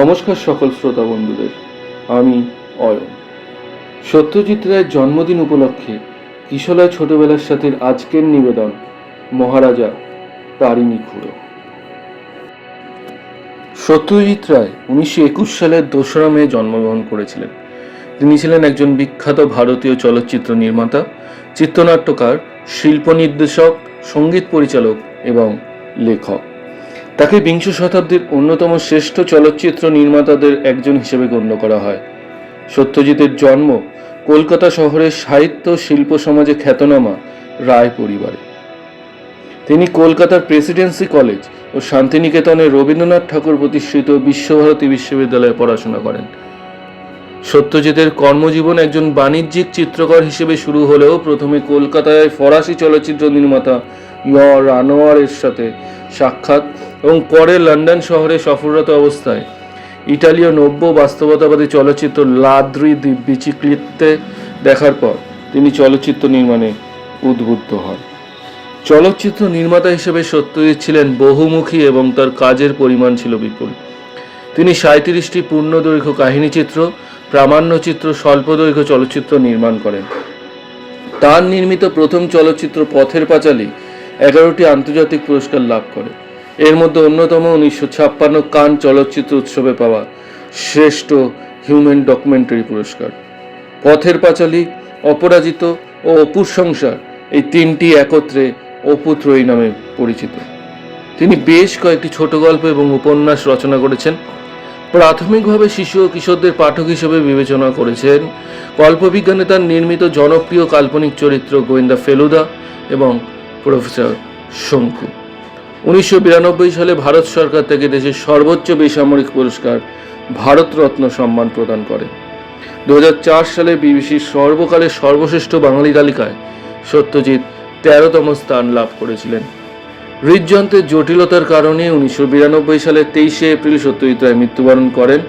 নমস্কার সকল শ্রোতা বন্ধুদের, আমি অয়ন। সত্যজিৎ রায়ের জন্মদিন উপলক্ষে কিশলয় ছোটবেলার সাথে আজকের নিবেদন, মহারাজা তারিণী খুড়ো। সত্যজিৎ রায় উনিশশো একুশ সালের দোসরা মে জন্মগ্রহণ করেছিলেন। তিনি ছিলেন একজন বিখ্যাত ভারতীয় চলচ্চিত্র নির্মাতা, চিত্রনাট্যকার শিল্প নির্দেশক সংগীত পরিচালক এবং লেখক। তাকে বিংশ শতাব্দীর অন্যতম শ্রেষ্ঠ চলচ্চিত্র নির্মাতাদের একজন হিসেবে গণ্য করা হয়। সত্যজিতের জন্ম কলকাতা শহরের সাহিত্য শিল্প সমাজে খ্যাতনামা রায় পরিবারে। তিনি কলকাতার প্রেসিডেন্সি কলেজ ও শান্তিনিকেতনে রবীন্দ্রনাথ ঠাকুর প্রতিষ্ঠিত বিশ্বভারতী বিশ্ববিদ্যালয়ে পড়াশোনা করেন। সত্যজিতের কর্মজীবন একজন বাণিজ্যিক চিত্রকর হিসেবে শুরু হলেও প্রথমে কলকাতায় ফরাসি চলচ্চিত্র নির্মাতা ইয় রানোয়ারের সাথে সাক্ষাৎ এবং পরে লন্ডন শহরে সফররত অবস্থায়। ইটালীয় নব্য বাস্তবতাবাদী চলচ্চিত্র লাদ্রি বিচিক্লিতে দেখার পর তিনি চলচ্চিত্র নির্মাণে উদ্বুদ্ধ হন। চলচ্চিত্র নির্মাতা হিসেবে সত্যজিৎ ছিলেন বহুমুখী এবং তার কাজের পরিমাণ ছিল বিপুল। তিনি সাঁত্রিশটি পূর্ণদৈর্ঘ্য কাহিনীচিত্র প্রামাণ্যচিত্র স্বল্পদৈর্ঘ্য চলচ্চিত্র নির্মাণ করেন। তার নির্মিত প্রথম চলচ্চিত্র পথের পাঁচালী এগারোটি আন্তর্জাতিক পুরস্কার লাভ করে। এর মধ্যে অন্যতম উনিশশো ছাপ্পান্ন কান চলচ্চিত্র উৎসবে পাওয়া শ্রেষ্ঠ হিউম্যান ডকুমেন্টারি পুরস্কার। পথের পাঁচালী, অপরাজিত ও অপুর সংসার এই তিনটি একত্রে অপুত্রয়ী নামে পরিচিত। তিনি বেশ কয়েকটি ছোট গল্প এবং উপন্যাস রচনা করেছেন। প্রাথমিকভাবে শিশু ও কিশোরদের পাঠক হিসেবে বিবেচনা করেছেন কল্পবিজ্ঞানে তার নির্মিত জনপ্রিয় কাল্পনিক চরিত্র গোয়েন্দা ফেলুদা এবং প্রফেসর শঙ্কু। উনিশশো বিরানব্বই সালে ভারত সরকার থেকে দেশের সর্বোচ্চ বেসামরিক পুরস্কার ভারতরত্ন সম্মান প্রদান করে। দু হাজার চার সালে বিবিসির সর্বকালের সর্বশ্রেষ্ঠ বাঙালি তালিকায় সত্যজিৎ তেরোতম স্থান লাভ করেছিলেন। হৃদযন্ত্রের জটিলতার কারণে উনিশশো সালের তেইশে এপ্রিল সত্যজিৎ রায় মৃত্যুবরণ করেন।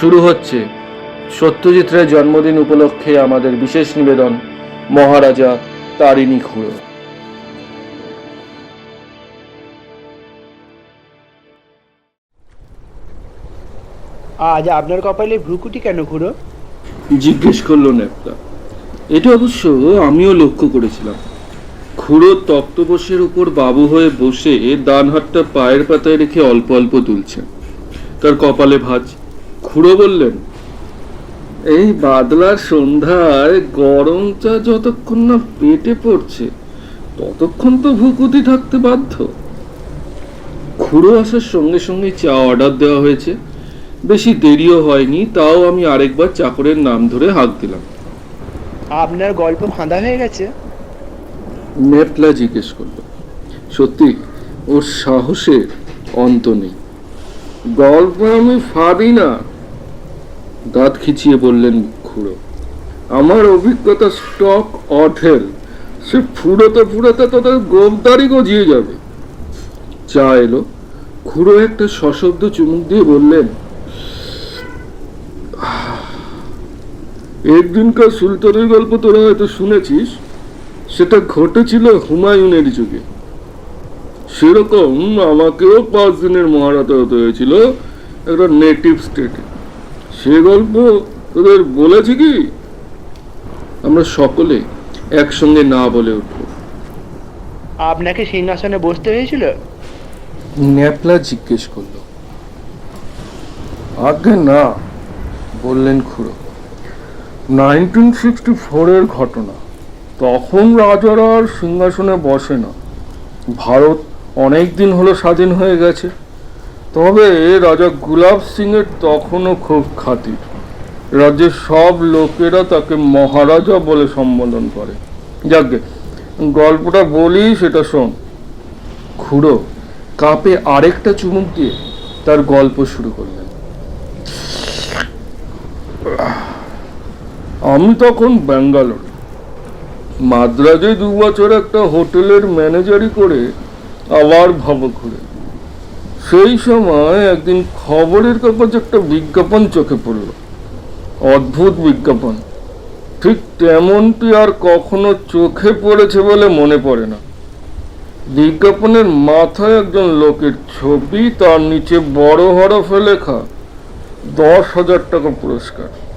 শুরু হচ্ছে সত্যজিৎ রায়ের জন্মদিন উপলক্ষে আমাদের বিশেষ নিবেদন, মহারাজা তারিণী খুঁড়ো। আজ আপনার কপালে ভ্রুকুটি কেন খুড়ো জিজ্ঞেস করল নেপলা এটা অবশ্য আমিও লক্ষ্য করেছিলাম। খুড়ো তক্তপোষের উপর বাবু হয়ে বসে ডান হাতটা পায়ের পাতায় রেখে অল্প অল্প তুলছেন তার কপালে ভাজ। খুড়ো বললেন, এই বাদলার সন্ধ্যায় গরম চা যতক্ষণ না পেটে পড়ছে, ততক্ষণ তো ভুকুতি থাকতে বাধ্য। খুড়ো আসার সঙ্গে সঙ্গে চা অর্ডার দেওয়া হয়েছে। বেশি দেরিও হয়নি তাও আমি আরেকবার চাকরের নাম ধরে হাঁক দিলাম। আপনার গল্প ফাঁদা হয়ে গেছে? নেপলা জিজ্ঞেস করল সত্যি ওর সাহসের অন্ত নেই। গল্প আমি ফাঁদি না। দাঁত খিচিয়ে বললেন খুড়ো আমার অভিজ্ঞতা স্টক অঢেল সে ফুরোতে ফুরোতে তোদের গোপদারি গজিয়ে যাবে। চা এলো। খুড়ো একটা সশব্দ চুমুক দিয়ে বললেন একদিনকার সুলতানের গল্প তোরা হয়তো শুনেছিস। সেটা ঘটেছিল হুমায়ুনের যুগে। সেরকম আমাকেও পাঁচ দিনের মহারাজা হতে হয়েছিল একটা নেটিভ স্টেটে সে গল্প তোদের বলেছি কি? আমরা সকলে একসঙ্গে না বলে উঠব। আপনাকে সিংহাসনে বসতে হয়েছিল? ন্যাপলা জিজ্ঞেস করল। আগে না বললেন খুড়ো। নাইনটিন সিক্সটি ফোরের ঘটনা। তখন রাজারা আর সিংহাসনে বসে না। ভারত অনেক দিন হলো স্বাধীন হয়ে গেছে। তবে রাজা গুলাব সিংয়ের তখনও খুব খাতির। রাজ্যের সব লোকেরা তাকে মহারাজা বলে সম্বোধন করে। যাকে গল্পটা বলি, সেটা শোন। খুড়ো, কাপে আরেকটা চুমুক দিয়ে তার গল্প শুরু করলেন। আমি তখন ব্যাঙ্গালোর। মাদ্রাজে দু বছর একটা হোটেলের ম্যানেজারি করে আবার ভাবো ঘুরে। সেই সময় একদিন খবরের কাগজে একটা বিজ্ঞাপন চোখে পড়ল। অদ্ভুত বিজ্ঞাপন। ঠিক তেমনটি আর কখনো চোখে পড়েছে বলে মনে পড়ে না। বিজ্ঞাপনের মাথায় একজন লোকের ছবি, তার নিচে বড় হরফে লেখা, দশ হাজার টাকা পুরস্কার।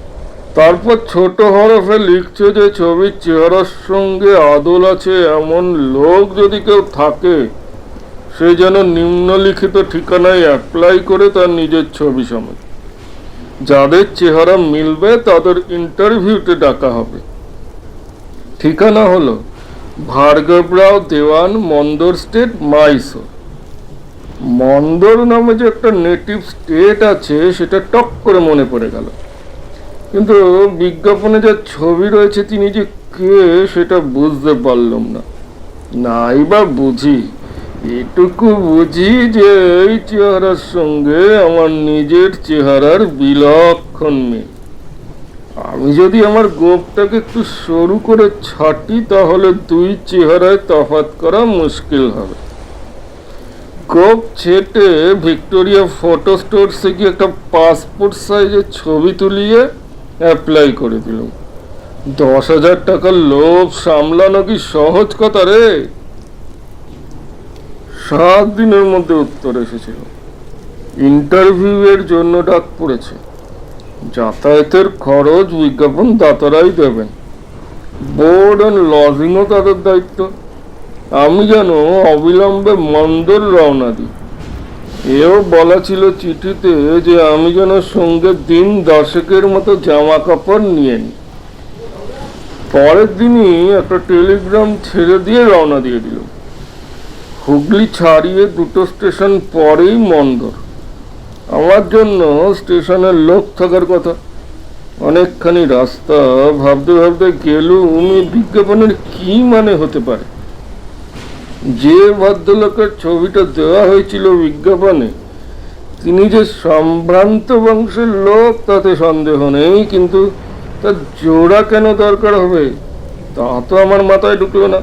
তারপর ছোট হরফে লিখছে যে ছবির চেহারার সঙ্গে আদল আছে এমন লোক যদি কেউ থাকে, সে যেন নিম্নলিখিত ঠিকানায় অ্যাপ্লাই করে তার নিজের ছবি সমেত। যাদের চেহারা মিলবে তাদের ইন্টারভিউতে ডাকা হবে। ঠিকানা হলো ভার্গবরাও দেওয়ান, মন্দর স্টেট, মাইসোর। মন্দর নামে যে একটা নেটিভ স্টেট আছে, সেটা টক করে মনে পড়ে গেল। কিন্তু বিজ্ঞাপনে যে ছবি রয়েছে তিনি যে কে, সেটা বুঝতে পারলাম না। নাই বা বুঝি, এটুকু বুঝি যে এই চেহারার সঙ্গে আমার নিজের চেহারার বিলক্ষণ মিল। আমি যদি আমার গোপটাকে একটু সরু করে ছাটি, তাহলে দুই চেহারায় তফাৎ করা মুশকিল হবে। গোপ ছেটে ভিক্টোরিয়া ফটো স্টোরসে গিয়ে একটা পাসপোর্ট সাইজের ছবি তুলিয়ে অ্যাপ্লাই করে দিলাম দশ হাজার টাকার লোভ সামলানো কি সহজ কথা রে? সাত দিনের মধ্যে উত্তর এসেছিল। ইন্টারভিউ এর জন্য ডাক পড়েছে। যাতায়াতের খরচ বিজ্ঞাপন দাতারাই দেবেন। বোর্ড অ্যান্ড লজিংও তাদের দায়িত্ব। আমি যেন অবিলম্বে মন্দর রওনা দিই। এও বলা ছিল চিঠিতে যে আমি যেন সঙ্গে দিন দশেকের মতো জামা কাপড় নিয়ে নিই পরের দিনই একটা টেলিগ্রাম ছেড়ে দিয়ে রওনা দিয়ে দিল। হুগলি ছাড়িয়ে দুটো স্টেশন পরেই মন্দর। আমার জন্য স্টেশনের লোক থাকার কথা। অনেকখানি রাস্তা ভাবতে ভাবতে গেলুম, এই বিজ্ঞাপনের কি মানে হতে পারে? যে ভদ্রলোকের ছবিটা দেওয়া হয়েছিল বিজ্ঞাপনে, তিনি যে সম্ভ্রান্ত বংশের লোক, তাতে সন্দেহ নেই, কিন্তু তার জোড়া কেন দরকার হবে? তা তো আমার মাথায় ঢুকলো না।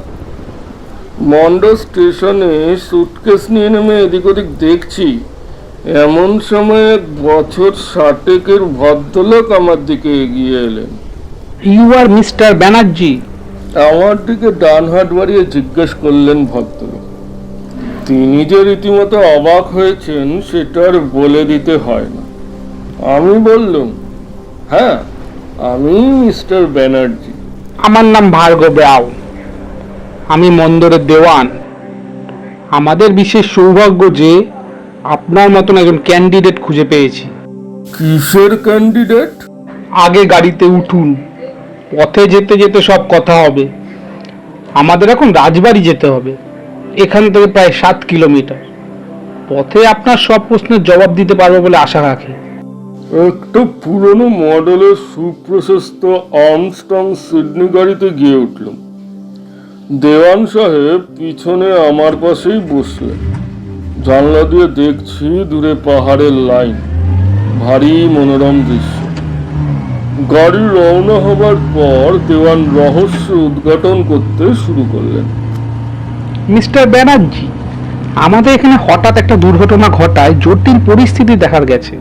মন্ড স্টেশনে সুটকেস নিয়ে নেমে এদিক ওদিক দেখছি, এমন সময় এক বছর ষাটেকের ভদ্রলোক আমার দিকে এগিয়ে এলেন। ইউ আর মিস্টার ব্যানার্জি আমার দিকে ডান হাত বাড়িয়ে জিজ্ঞেস করলেন ভদ্রলোক তিনি যে রীতিমতো অবাক হয়েছেন সেটা আর বলে দিতে হয় না। আমি বললাম হ্যাঁ আমি মিস্টার ব্যানার্জি। আমার নাম ভার্গব রাও। আমি মন্দরের দেওয়ান। আমাদের বিশেষ সৌভাগ্য যে আপনার মতন একজন ক্যান্ডিডেট খুঁজে পেয়েছি। কিসের ক্যান্ডিডেট? আগে গাড়িতে উঠুন। পথে যেতে যেতে সব কথা হবে। আমাদের এখন রাজবাড়ি যেতে হবে। এখান থেকে প্রায় সাত কিলোমিটার। পথে আপনার সব প্রশ্নের জবাব দিতে পারব বলে আশা রাখি। একটা পুরনো মডেলের সুপ্রশস্ত আর্মস্ট্রং সিডনি গাড়িতে গিয়ে উঠলাম। দেওয়ান সাহেব পিছনে আমার পাশেই বসলেন। জানলা দিয়ে দেখছি দূরে পাহাড়ের লাইন। ভারী মনোরম দৃশ্য। গাড়ি রওনা হবার পর দেওয়ান রহস্য উদ্ঘাটন করতে শুরু করলেন। মিস্টার ব্যানার্জি, আমাদের এখানে হঠাৎ একটা দুর্ঘটনা ঘটায় জটিল পরিস্থিতি দেখা গেছে।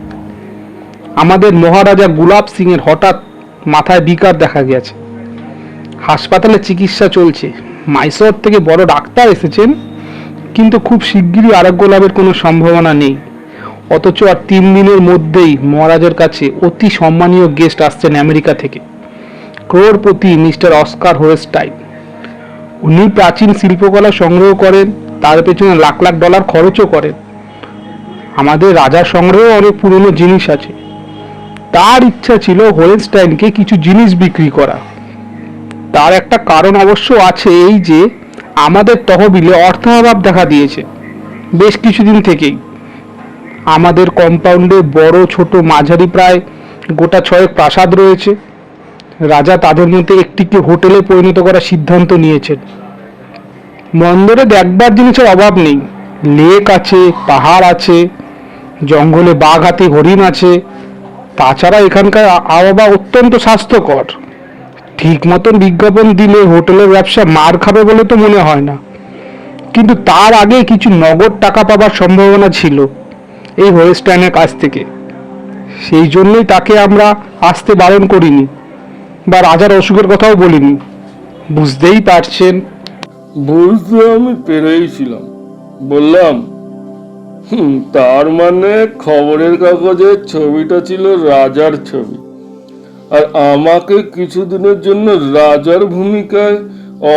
আমাদের মহারাজা গুলাব সিং এর হঠাৎ মাথায় বিকার দেখা গেছে। হাসপাতালে চিকিৎসা চলছে। মাইসর থেকে বড় ডাক্তার এসেছেন, কিন্তু খুব শিগগিরই আরোগ্য লাভের কোনো সম্ভাবনা নেই। অথচ আর তিন দিনের মধ্যেই মহারাজের কাছে অতি সম্মানীয় গেস্ট আসছেন আমেরিকা থেকে। ক্রোড়পতি মিস্টার অস্কার হোয়েস্টাইন উনি প্রাচীন শিল্পকলা সংগ্রহ করেন, তার পেছনে লাখ লাখ ডলার খরচও করেন। আমাদের রাজার সংগ্রহে অনেক পুরনো জিনিস আছে। তার ইচ্ছা ছিল হোলেনস্টাইনকে কিছু জিনিস বিক্রি করা। তার একটা কারণ অবশ্য আছে এই যে, আমাদের তহবিলে অর্থাভাব দেখা দিয়েছে। বেশ কিছুদিন থেকেই। আমাদের কম্পাউন্ডে বড়, ছোট, মাঝারি প্রায় গোটা ছয়েক প্রাসাদ রয়েছে। রাজা তাদের মধ্যে একটিকে হোটেলে পরিণত করার সিদ্ধান্ত নিয়েছেন। বন্দরে দেখবার জিনিসের অভাব নেই। লেক আছে, পাহাড় আছে, জঙ্গলে বাঘ হাতি, হরিণ আছে। তাছাড়া এখানকার আবহাওয়া অত্যন্ত স্বাস্থ্যকর। ঠিক মতন বিজ্ঞাপন দিলে হোটেলের ব্যবসা মার খাবে বলে তো মনে হয় না। কিন্তু তার আগে কিছু নগদ টাকা পাবার সম্ভাবনা ছিল। এই হোয়েস্টাইনের কাছ থেকে। সেই জন্যই তাকে আমরা আসতে বারণ করিনি বা রাজার অসুখের কথাও বলিনি। বুঝতেই পারছেন। বুঝতে আমি পেরেইছিলাম বললাম হুম, তার মানে খবরের কাগজের ছবিটা ছিল রাজার ছবি। আর আমাকে কিছুদিনের জন্য রাজার ভূমিকায়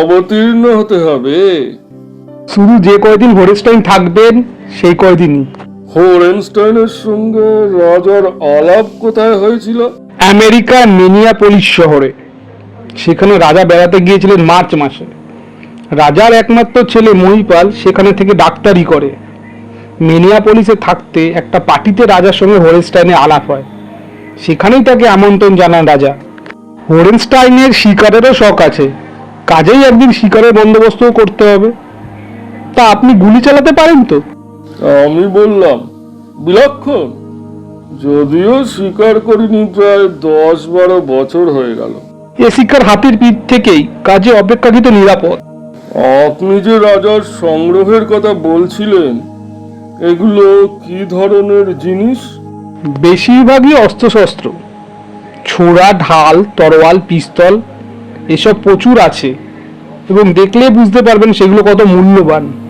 অবতীর্ণ হতে হবে? শুধু যে কয়দিন হরিস্টাইন থাকবেন সেই কয়দিনই। হোরেনস্টাইনের সঙ্গে রাজার আলাপ কোথায় হয়েছিল? আমেরিকার মিনিয়াপোলিস শহরে। সেখানে রাজা বেড়াতে গিয়েছিলেন মার্চ মাসে। রাজার একমাত্র ছেলে মহিপাল সেখানে থেকে ডাক্তারি করে। মিনিয়াপোলিসে থাকতে একটা পার্টিতে রাজার সঙ্গে হোরেনস্টাইনের আলাপ হয়। সেখানেই তাকে আমন্ত্রণ জানান রাজা। হোরেনস্টাইনের শিকারেরও শখ আছে। কাজেই একদিন শিকারের বন্দোবস্তও করতে হবে। তা আপনি গুলি চালাতে পারেন তো? আমি বললাম বিলক্ষণ। যদিও স্বীকার করিনি প্রায় দশ বারো বছর হয়ে গেল। এ শিকার হাতির পিঠ থেকেই কাজে অপেক্ষাকৃত নিরাপদ। আপনি যে রাজার সংগ্রহের কথা বলছিলেন এগুলো কি ধরনের জিনিস? বেশিরভাগই অস্ত্রশস্ত্র। ছোড়া ঢাল তরোয়াল পিস্তল এসব প্রচুর আছে। এবং দেখলে বুঝতে পারবেন সেগুলো কত মূল্যবান।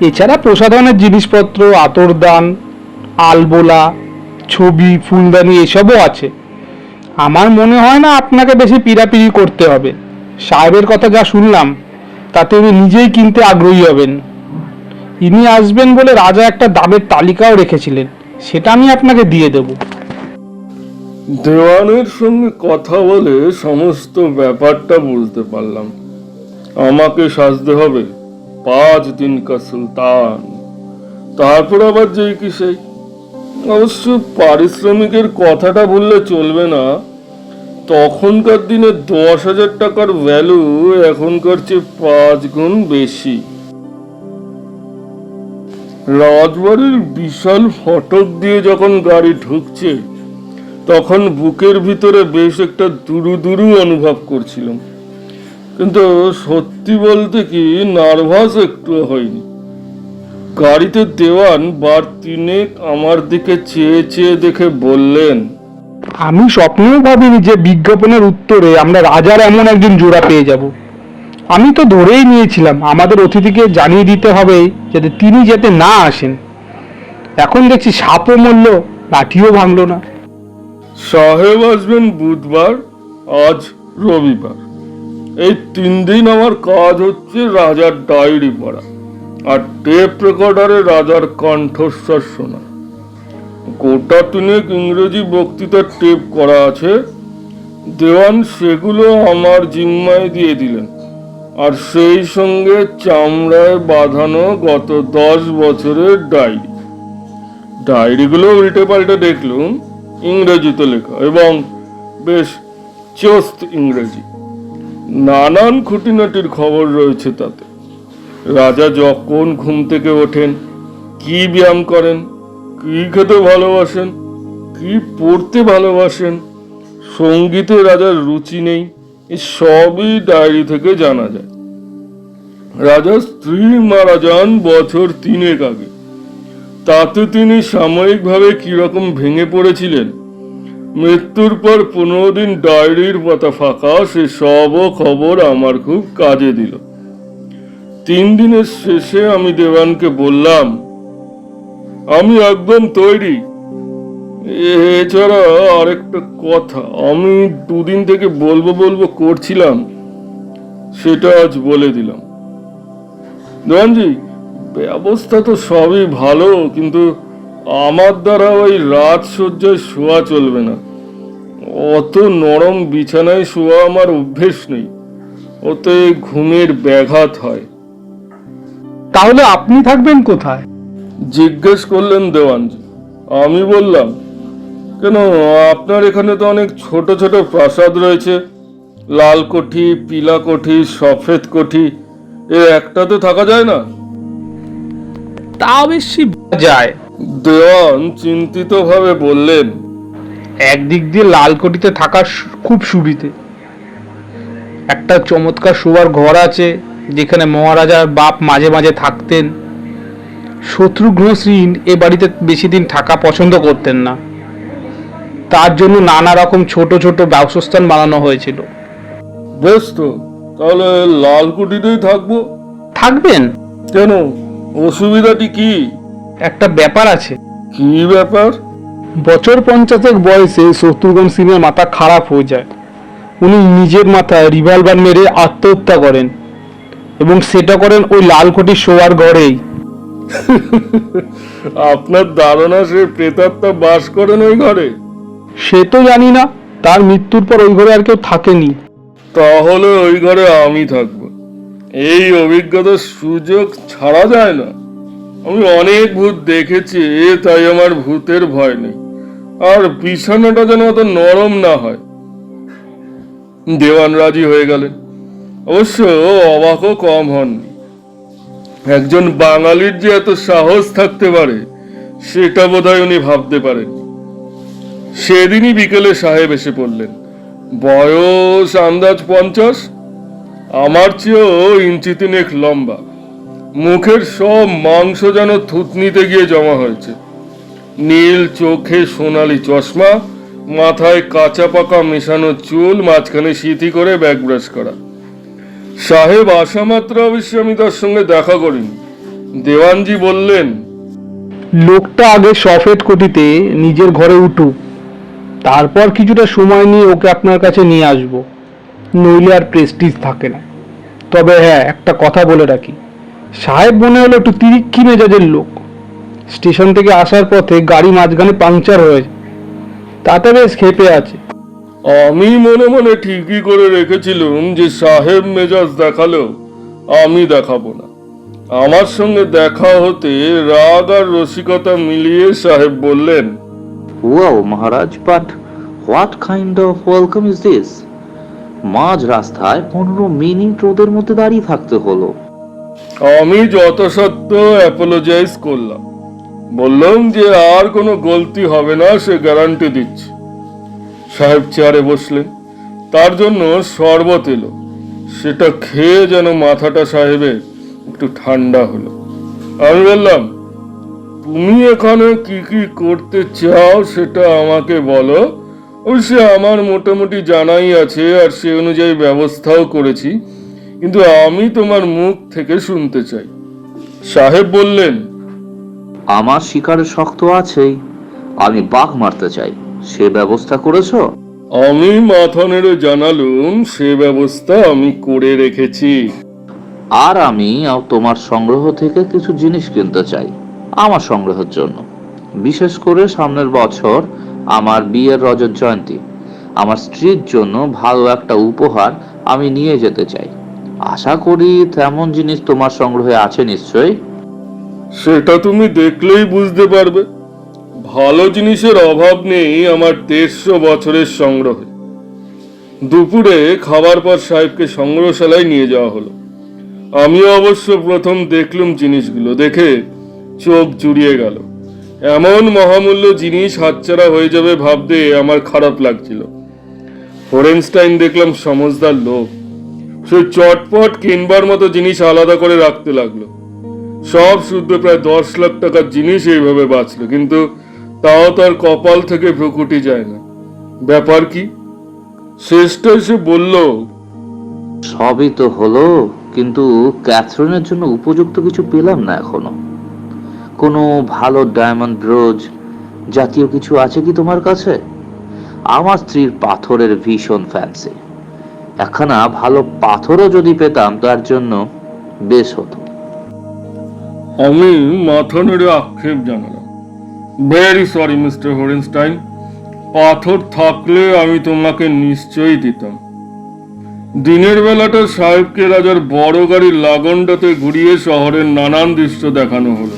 এছাড়া প্রসাধনের জিনিসপত্র, আতরদান, আলবোলা, ছবি, ফুলদানি এসবও আছে। আমার মনে হয় না আপনাকে বেশি পিড়াপিড়ি করতে হবে। সাহেবের কথা যা শুনলাম, তাতে উনি নিজেই কিনতে আগ্রহী হবেন। ইনি আসবেন বলে রাজা একটা দামের তালিকাও রেখেছিলেন। সেটা আমি আপনাকে দিয়ে দেব। দেওয়ানের সঙ্গে কথা বলে সমস্ত ব্যাপারটা বুঝতে পারলাম। আমাকে সাজতে হবে। পাঁচ দিন কা সুলতান তারপর আবার যেই কি সেই? অবশ্য পারিশ্রমিকের কথাটা বললে চলবে না। তখনকার দিনে দশ হাজার টাকার ভ্যালু এখনকার চেয়ে পাঁচ গুণ বেশি। রাজবাড়ির বিশাল ফটক দিয়ে যখন গাড়ি ঢুকছে, তখন বুকের ভিতরে বেশ একটা দুরু দুরু অনুভব করছিলাম। কিন্তু সত্যি বলতে কি নার্ভাস একটু হয়নি গাড়িতে দেওয়ান বার তিনেক আমার দিকে চেয়ে চেয়ে দেখে বললেন আমি স্বপ্নেও ভাবিনি যে বিজ্ঞাপনের উত্তরে আমরা রাজার এমন একজন জোড়া পেয়ে যাব। আমি তো ধরেই নিয়েছিলাম আমাদের অতিথিকে জানিয়ে দিতে হবে যাতে তিনি যাতে না আসেন। এখন দেখছি সাপও মরল লাঠিও ভাঙল না। সাহেব আসবেন বুধবার আজ রবিবার। এই তিন দিন আমার কাজ হচ্ছে রাজার ডায়েরি পড়া আর টেপ রেকর্ডারে রাজার কণ্ঠস্বর শোনা। গোটা তিনেক ইংরেজি বক্তৃতার টেপ করা আছে। দেওয়ান সেগুলো আমার জিম্মায় দিয়ে দিলেন। আর সেই সঙ্গে চামড়ায় বাঁধানো গত দশ বছরের ডায়েরি। ডায়েরিগুলো উল্টে পাল্টে দেখলুম, ইংরেজিতে লেখা এবং বেশ চোস্ত ইংরেজি। নানান খুঁটিনাটির খবর রয়েছে তাতে। রাজা যখন ঘুম থেকে ওঠেন, কি ব্যায়াম করেন, কি খেতে ভালোবাসেন, কি পড়তে ভালোবাসেন, সঙ্গীতে রাজার রুচি নেই সবই ডায়েরি থেকে জানা যায়। রাজার স্ত্রী মারা যান বছর তিনেক আগে। তাতে তিনি সাময়িকভাবে কীরকম ভেঙে পড়েছিলেন মৃত্যুর পর পনেরো দিন ডায়েরির পাতা ফাঁকা, সে সব খবর আমার খুব কাজে দিল। তিন দিনের শেষে আমি দেওয়ানকে বললাম, আমি একদম তৈরি। এছাড়া আরেকটা কথা, আমি দুদিন থেকে বলব বলব করছিলাম, সেটা আজ বলে দিলাম। দেওয়ানজি, ব্যবস্থা তো সবই ভালো, কিন্তু আমার দ্বারা ওই রাত সজ্জায় শোয়া চলবে না। অত নরম বিছানায় শোয়া আমার অভ্যেস নেই। ওতে ঘুমের ব্যাঘাত হয়। তাহলে আপনি থাকবেন কোথায়? জিজ্ঞেস করলেন দেওয়ানজি। আমি বললাম কেন আপনার এখানে তো অনেক ছোট ছোট প্রাসাদ রয়েছে। লাল কোঠি পিলা কোঠি সফেদ কোঠি এ একটাতে থাকা যায় না। তা অবশ্যই যায়। দেওয়ান চিন্তিতভাবে বললেন একদিক দিয়ে লালকটিতে থাকার সু- খুব সুবিধে। একটা চমৎকার শোবার ঘর আছে যেখানে মহারাজার বাপ মাঝে মাঝে থাকতেন। শত্রুঘ্ন সিং এ বাড়িতে বেশি দিন থাকা পছন্দ করতেন না। তার জন্য নানা রকম ছোট ছোট বাসস্থান বানানো হয়েছিল। বেশ তো তাহলে লাল কুটিতেই থাকব? থাকবেন। কেন? অসুবিধাটি কি? একটা ব্যাপার আছে। কি ব্যাপার? বছর পঞ্চাশেক বয়সে শত্রুঘ্ন সিংয়ের মাথা খারাপ হয়ে যায়। উনি নিজের মাথায় রিভলভার মেরে আত্মহত্যা করেন এবং সেটা করেন ওই লালকোটি শোয়ার ঘরেই। আপনার ধারণা সে প্রেতাত্মা বাস করেন ওই ঘরে? সে তো জানি না তার মৃত্যুর পর ওই ঘরে আর কেউ থাকেনি। তাহলে ওই ঘরে আমি থাকব। এই অভিজ্ঞতার সুযোগ ছাড়া যায় না। আমি অনেক ভূত দেখেছি তাই আমার ভূতের ভয় নেই। আর বিছানাটা যেন অত নরম না হয়। দেওয়ান রাজি হয়ে গেলেন। অবশ্য অবাকও কম হননি একজন বাঙালির যে এত সাহস থাকতে পারে, সেটা বোধহয় উনি ভাবতে পারেন। সেদিনই বিকেলে সাহেব এসে পড়লেন। বয়স আন্দাজ পঞ্চাশ, আমার চেয়েও ইঞ্চি তিনেক লম্বা। মুখের সব মাংস যেন থুতনিতে গিয়ে জমা হয়েছে। নীল চোখে সোনালি চশমা, মাথায় কাঁচা পাকা মেশানো চুল, মাঝখানে সিথি করে ব্যাক ব্রাশ করা। সাহেব আসা মাত্র অবশ্য আমি তার সঙ্গে দেখা করিনি। দেওয়ানজি বললেন, লোকটা আগে সফেদ কোটিতে নিজের ঘরে উঠুক, তারপর কিছুটা সময় নিয়ে ওকে আপনার কাছে নিয়ে আসব। নইলে আর প্রেস্টিজ থাকে না। তবে হ্যাঁ একটা কথা বলে রাখি। সাহেব মনে হলো একটু তিরিক্ষি মেজাজের লোক। স্টেশন থেকে আসার পথে গাড়ি মাঝখানে পাংচার হয়েছে। তাতে বেশ খেপে আছে। আমি মনে মনে ঠিকই করে রেখেছিলাম যে সাহেব মেজাজ দেখালেও আমি দেখাবো না। আমার সঙ্গে দেখা হতে রাগ আর রসিকতা মিলিয়ে সাহেব বললেন wow Maharaj but what kind of welcome is this? মাঝ রাস্তায় পনেরো মিনিট রোদের মধ্যে দাঁড়িয়ে থাকতে হলো। আমি যথাসত্ত্ব অ্যাপোলোজাইজ করলাম। বললাম যে আর কোনো গলতি হবে না, সে গ্যারান্টি দিচ্ছি। সাহেব চেয়ারে বসলেন। তার জন্য শরবত এলো। সেটা খেয়ে যেন মাথাটা সাহেবের একটু ঠান্ডা হলো। আমি বললাম, তুমি এখানে কি কি করতে চাও সেটা আমাকে বলো। অবশ্য আমার মোটামুটি জানাই আছে আর সে অনুযায়ী ব্যবস্থাও করেছি। কিন্তু আমি তোমার মুখ থেকে শুনতে চাই। সাহেব বললেন আমার শিকারের শক্ত আছেই আমি বাঘ মারতে চাই সে ব্যবস্থা করেছ? আমি মাথা নেড়ে জানালুম সে ব্যবস্থা আমি করে রেখেছি। আর আমি তোমার সংগ্রহ থেকে কিছু জিনিস কিনতে চাই আমার সংগ্রহের জন্য। বিশেষ করে সামনের বছর আমার বিয়ের রজত জয়ন্তী। আমার স্ত্রীর জন্য ভালো একটা উপহার আমি নিয়ে যেতে চাই। আশা করি তেমন জিনিস তোমার সংগ্রহে আছে নিশ্চয়ই। সেটা তুমি দেখলেই বুঝতে পারবে। ভালো জিনিসের অভাব নেই আমার দেড়শো বছরের সংগ্রহে। দুপুরে খাবার পর সাহেবকে সংগ্রহশালায় নিয়ে যাওয়া হলো। আমিও অবশ্য প্রথম দেখলুম জিনিসগুলো, দেখে চোখ জুড়িয়ে গেল। এমন মহামূল্য জিনিস হাতছাড়া হয়ে যাবে ভাবতে আমার খারাপ লাগছিল। ফোরেনস্টাইন দেখলাম সমজদার লোক। সে চটপট কিনবার মতো জিনিস আলাদা করে রাখতে লাগল। সব শুদ্ধ প্রায় দশ লাখ টাকার জিনিস এইভাবে বাঁচলো, কিন্তু তাও তার কপাল থেকে ভ্রুকুটি যায় না। ব্যাপার কি? শেষটা এসে বলল, সবই তো হলো, কিন্তু ক্যাথরিনের জন্য উপযুক্ত কিছু পেলাম না এখনও। কোনো ভালো ডায়মন্ড ব্রোজ জাতীয় কিছু আছে কি তোমার কাছে? আমার স্ত্রীর পাথরের ভীষণ ফ্যান্সি। একখানা ভালো পাথরও যদি পেতাম, তার জন্য বেশ হতো। আমি মাথা নেড়ে আক্ষেপ জানালাম। ভেরি সরি মিস্টার হরেনস্টাইন পাথর থাকলে আমি তোমাকে নিশ্চয়ই দিতাম। দিনের বেলাটা সাহেবকে রাজার বড় গাড়ির লাগনটাতে ঘুরিয়ে শহরের নানান দৃশ্য দেখানো হলো।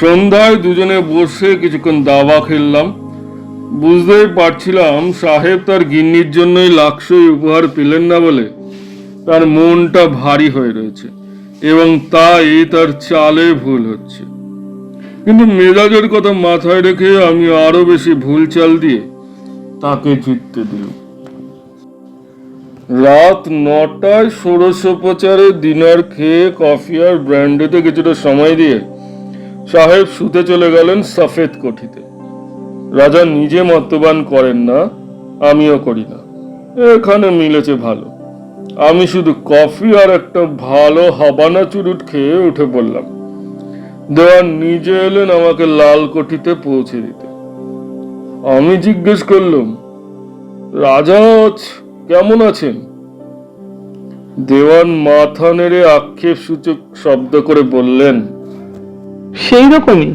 সন্ধ্যায় দুজনে বসে কিছুক্ষণ দাবা খেললাম। বুঝতেই পারছিলাম সাহেব তার গিন্নির জন্যই লাক্সই উপহার পেলেন না বলে। তার মনটা ভারী হয়ে রয়েছে এবং তাই তার চালে ভুল হচ্ছে। কিন্তু মেজাজের কথা মাথায় রেখে আমি আরও বেশি ভুল চাল দিয়ে তাকে জিততে দিলাম। রাত নটায় ষোড়শোপচারে ডিনার খেয়ে কফি আর ব্র্যান্ডেতে কিছুটা সময় দিয়ে সাহেব শুতে চলে গেলেন সফেদ কোঠিতে। রাজা নিজে মদ্যপান করেন না, আমিও করি না। এখানে মিলেছে ভালো। আমি শুধু কফি আর একটা ভালো হাবানা চুরুট খেয়ে উঠে পড়লাম। দেওয়ান নিজে এলেন আমাকে লালকটিতে পৌঁছে দিতে। আমি জিজ্ঞেস করলাম রাজাজ কেমন আছেন? দেওয়ান মাথা নেড়ে আক্ষেপ সূচক শব্দ করে বললেন, সেই রকমই।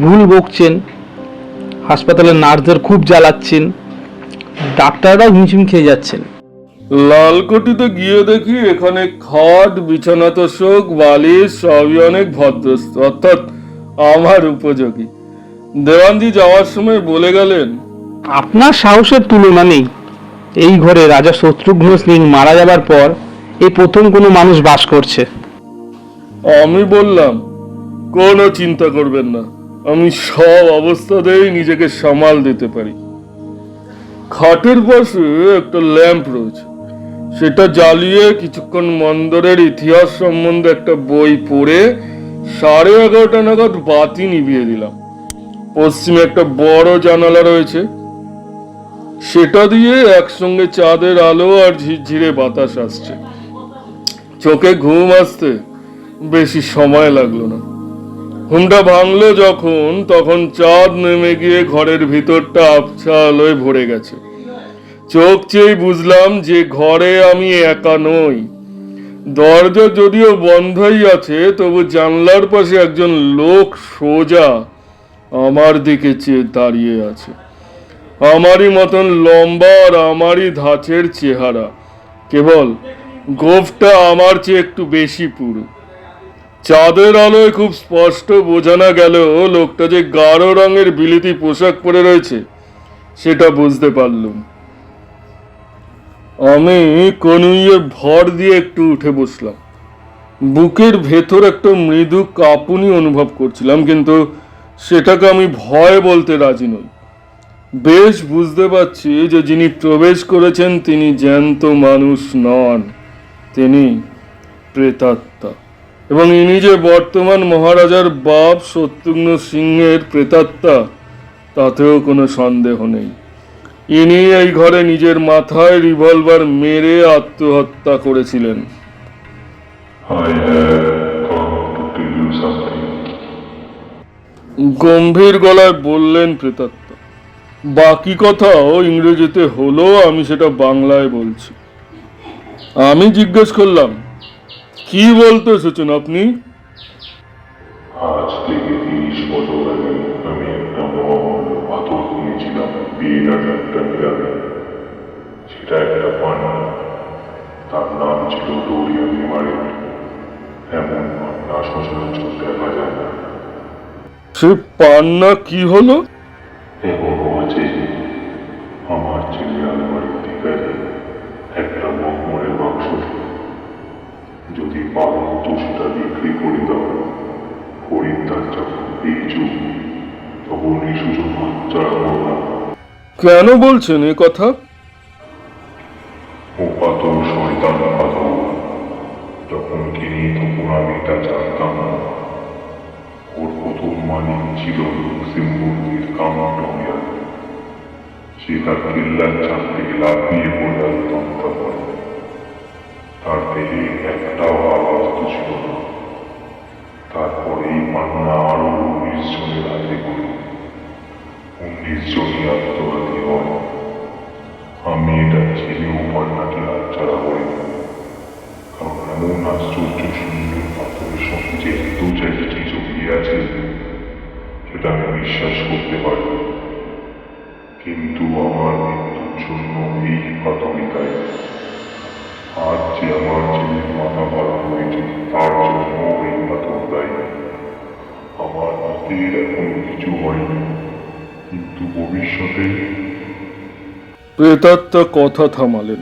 ভুল বকছেন। হাসপাতালের নার্সদের খুব জ্বালাচ্ছেন ডাক্তাররাও হিমশিম খেয়ে যাচ্ছেন। লালকটিতে গিয়ে দেখি এখানে খাট বিছানা তোষক বালিশ সবই অনেক ভদ্রস্ত অর্থাৎ আমার উপযোগী। দেওয়ানজি যাওয়ার সময় বলে গেলেন আপনার সাহসের তুলনা নেই। এই ঘরে রাজা শত্রুঘ্ন সিং মারা যাবার পর এই প্রথম কোনো মানুষ বাস করছে। আমি বললাম কোনো চিন্তা করবেন না। আমি সব অবস্থাতেই নিজেকে সামাল দিতে পারি। খাটের পাশে একটা ল্যাম্প রয়েছে। সেটা জ্বালিয়ে কিছুক্ষণ মন্দরের ইতিহাস সম্বন্ধে একটা বই পড়ে সাড়ে এগারোটা নাগাদ বাতি নিভিয়ে দিলাম। পশ্চিমে একটা বড় জানালা রয়েছে। সেটা দিয়ে একসঙ্গে চাঁদের আলো আর ঝিরঝিরে বাতাস আসছে। চোখে ঘুম আসতে বেশি সময় লাগল না। ঘুমটা ভাঙলো যখন, তখন চাঁদ নেমে গিয়ে ঘরের ভিতরটা আবছা ভরে গেছে। চোখ চেয়ে বুঝলাম যে ঘরে আমি একা নই। দরজা যদিও বন্ধই আছে, তবু জানলার পাশে একজন লোক সোজা আমার দিকে চেয়ে দাঁড়িয়ে আছে। আমারই মতন লম্বা আর আমারই ধাঁচের চেহারা। কেবল গোফটা আমার চেয়ে একটু বেশি পুরু। চাঁদের আলোয় খুব স্পষ্ট বোঝা গেল লোকটা যে গাঢ় রঙের বিলিতি পোশাক পরে রয়েছে, সেটা বুঝতে পারলুম। আমি কনুইয়ে ভর দিয়ে একটু উঠে বসলাম। বুকের ভেতর একটা মৃদু কাঁপুনি অনুভব করছিলাম, কিন্তু সেটাকে আমি ভয় বলতে রাজি নই। বেশ বুঝতে পারছি যে যিনি প্রবেশ করেছেন তিনি জ্যান্ত মানুষ নন, তিনি প্রেতাত্মা। এবং ইনি যে বর্তমান মহারাজার বাপ শত্রুঘ্ন সিংহের প্রেতাত্মা তাতেও কোনো সন্দেহ নেই ইনি এই ঘরে নিজের মাথায় রিভলভার মেরে আত্মহত্যা করেছিলেন. গম্ভীর গলায় বললেন প্রেতাত্মা বাকি কথাও ইংরেজিতে হলো আমি সেটা বাংলায় বলছি আমি জিজ্ঞেস করলাম কি বলতে এসেছেন আপনি? আজ থেকে তিরিশ বছর আগে আমি একটা মহামূল্য পাথর কিনেছিলাম বিয়ের একটা গ্রামে সেটা একটা পান্না তার নাম ছিল ডোরিয়া মেমারে এমন পান্না সচরাচর দেখা যায় না। সে পান্না কি হলো? এখনও কেন বলছেন এ কথা? ও কত যখন তখন আমি তা জানতাম না। ওর প্রথম মালিক ছিল সিম্বুর কামাটমিয়া সে তার কেল্লার চাপ থেকে লাফিয়ে পড়ে তার দেহে একটাও উনিশ জনই আত্মঘাতী হয় আমি এটা ছেলেও পান্নাকে হাতছাড়া করি কারণ এমন আশ্চর্য সুন্দর পাথরের সঙ্গে যে এত চারিটি জড়িয়ে আছে সেটা আমি বিশ্বাস করতে পারি কিন্তু আমার মৃত্যুর জন্য এই দায়ী আজ যে আমার ছেলের মাথা ভালো হয়েছে তার জন্য এই পাথর দায়ী আমার হাতের এখন কিছু হয়নি কিন্তু ভবিষ্যতে প্রেতাত্মা কথা থামালেন।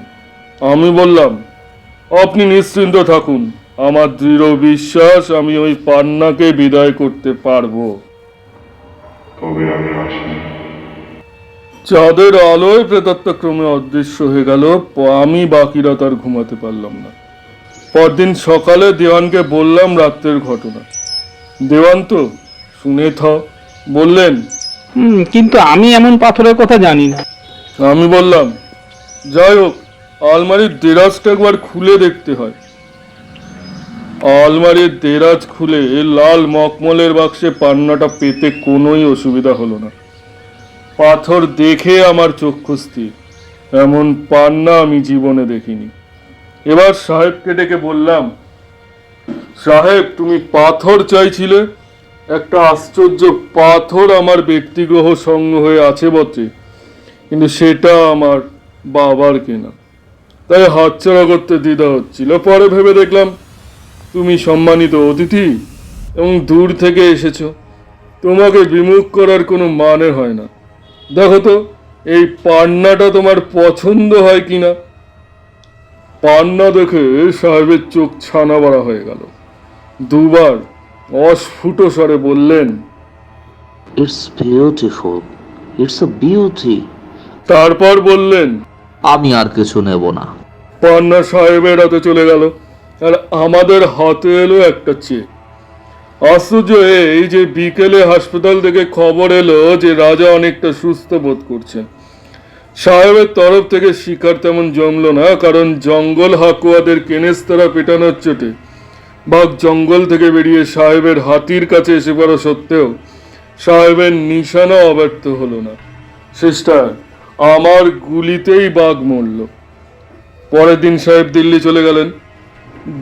আমি বললাম আপনি নিশ্চিন্ত থাকুন আমার দৃঢ় বিশ্বাস আমি ওই পান্নাকে বিদায় করতে পারব। তবে আমি আসি। চাঁদের আলোয় প্রেতাত্মা ক্রমে অদৃশ্য হয়ে গেল আমি বাকি রাত আর ঘুমাতে পারলাম না। পরদিন সকালে দেওয়ানকে বললাম রাত্রের ঘটনা। দেওয়ান তো শুনে থ বললেন হুম, কিন্তু আমি এমন পাথরের কথা জানি না। আমি বললাম যাই হোক আলমারির দেরাজটা একবার খুলে দেখতে হয়। আলমারির দেরাজ খুলে লাল মকমলের বাক্সে পান্নাটা পেতে কোনোই অসুবিধা হলো না। পাথর দেখে আমার চক্ষু স্থির এমন পান্না আমি জীবনে দেখিনি। এবার সাহেবকে ডেকে বললাম সাহেব তুমি পাথর চাইছিলে? একটা আশ্চর্য পাথর আমার ব্যক্তিগ্রহ সঙ্গ হয়ে আছে বটে, কিন্তু সেটা আমার বাবার কেনা। তাই হাতছাড়া করতে দ্বিধা হচ্ছিল। পরে ভেবে দেখলাম, তুমি সম্মানিত অতিথি এবং দূর থেকে এসেছ। তোমাকে বিমুখ করার কোনো মানে হয় না। দেখো তো, এই পান্নাটা তোমার পছন্দ হয় কি না পান্না দেখে সাহেবের চোখ ছানা বড়া হয়ে গেল। দুবার অস্ফুট স্বরে বললেন it's beautiful it's a beauty তারপর বললেন আমি আর কিছু নেব না। পান্না সাহেবের হাতে চলে গেল আর আমাদের হাতে এলো একটা চেক। আশ্চর্য এই যে বিকেলে হাসপাতাল থেকে খবর এলো যে রাজা অনেকটা সুস্থ বোধ করছেন। সাহেবের তরফ থেকে শিকার তেমন জমলো না কারণ জঙ্গল হাকুয়াদের কেনেস্তারা পেটানোর চোটে বাঘ জঙ্গল থেকে বেরিয়ে সাহেবের হাতির কাছে এসে পড়া সত্ত্বেও সাহেবের নিশানা অব্যর্থ হলো না। সিস্টার, আমার গুলিতেই বাঘ মরল। পরের দিন সাহেব দিল্লি চলে গেলেন।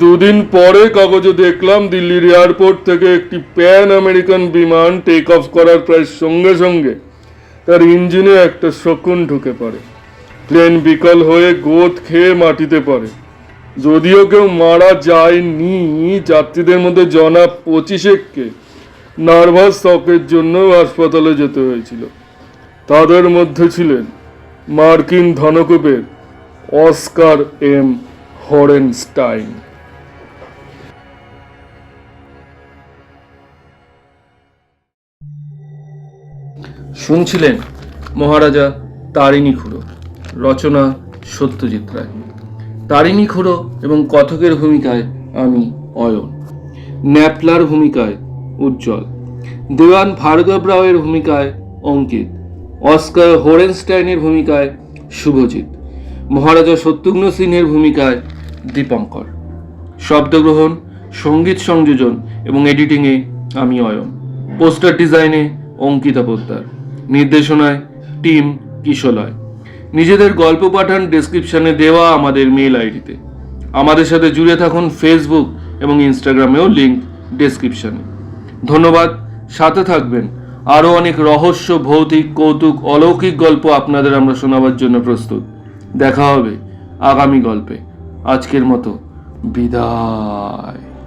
দুদিন পরে কাগজে দেখলাম দিল্লির এয়ারপোর্ট থেকে একটি প্যান আমেরিকান বিমান টেক অফ করার প্রায় সঙ্গে সঙ্গে তার ইঞ্জিনে একটা শকুন ঢুকে পড়ে। প্লেন বিকল হয়ে গোদ খেয়ে মাটিতে পড়ে। যদিও কেউ মারা যায়নি, যাত্রীদের মধ্যে জনা পঁচিশেককে নার্ভাস শকের জন্য হাসপাতালে যেতে হয়েছিল। তাদের মধ্যে ছিলেন মার্কিন ধনকুবের অস্কার এম হরেনস্টাইন। শুনছিলেন মহারাজা তারিণী খুড়ো, রচনা সত্যজিৎ রায়। তারিণী খুড়ো এবং কথকের ভূমিকায় আমি অয়ন। ন্যাপলার ভূমিকায় উজ্জ্বল। দেওয়ান ভার্গব রাওয়ের ভূমিকায় অঙ্কিত। অস্কার হোরেনস্টাইনের ভূমিকায় শুভজিৎ। মহারাজা শত্রুঘ্ন সিংহের ভূমিকায় দীপঙ্কর। শব্দগ্রহণ, সংগীত সংযোজন এবং এডিটিংয়ে আমি অয়ন। পোস্টার ডিজাইনে অঙ্কিতা পোদ্দার। নির্দেশনায় টিম কিশলয়। নিজেদের গল্প পাঠান ডেসক্রিপশনে দেওয়া আমাদের মেল আইডিতে আমাদের সাথে জুড়ে থাকুন ফেসবুক এবং ইনস্টাগ্রামেও লিঙ্ক ডেসক্রিপশনে ধন্যবাদ, সাথে থাকবেন। আরও অনেক রহস্য, ভৌতিক, কৌতুক, অলৌকিক গল্প আপনাদের আমরা শোনাবার জন্য প্রস্তুত। দেখা হবে আগামী গল্পে। আজকের মতো বিদায়।